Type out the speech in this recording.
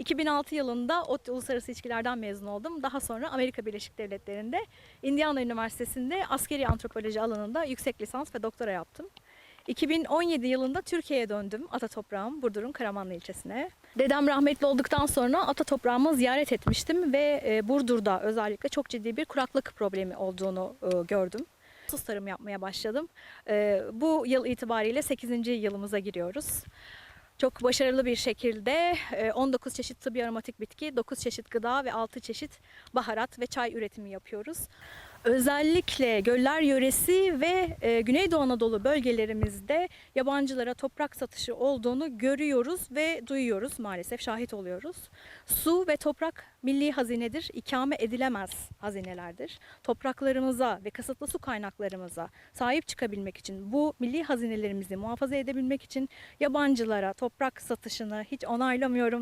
2006 yılında ODTÜ Uluslararası İlişkilerden mezun oldum. Daha sonra Amerika Birleşik Devletleri'nde Indiana Üniversitesi'nde askeri antropoloji alanında yüksek lisans ve doktora yaptım. 2017 yılında Türkiye'ye döndüm. Ata toprağım Burdur'un Karamanlı ilçesine. Dedem rahmetli olduktan sonra ata toprağımı ziyaret etmiştim ve e, Burdur'da özellikle çok ciddi bir kuraklık problemi olduğunu e, gördüm. Sus tarım yapmaya başladım. E, bu yıl itibariyle 8. yılımıza giriyoruz. Çok başarılı bir şekilde e, 19 çeşit tıbbi aromatik bitki, 9 çeşit gıda ve 6 çeşit baharat ve çay üretimi yapıyoruz. Özellikle Göller yöresi ve e, Güneydoğu Anadolu bölgelerimizde yabancılara toprak satışı olduğunu görüyoruz ve duyuyoruz maalesef şahit oluyoruz. Su ve toprak milli hazinedir, ikame edilemez hazinelerdir. Topraklarımıza ve kısıtlı su kaynaklarımıza sahip çıkabilmek için, bu milli hazinelerimizi muhafaza edebilmek için yabancılara toprak satışını hiç onaylamıyorum.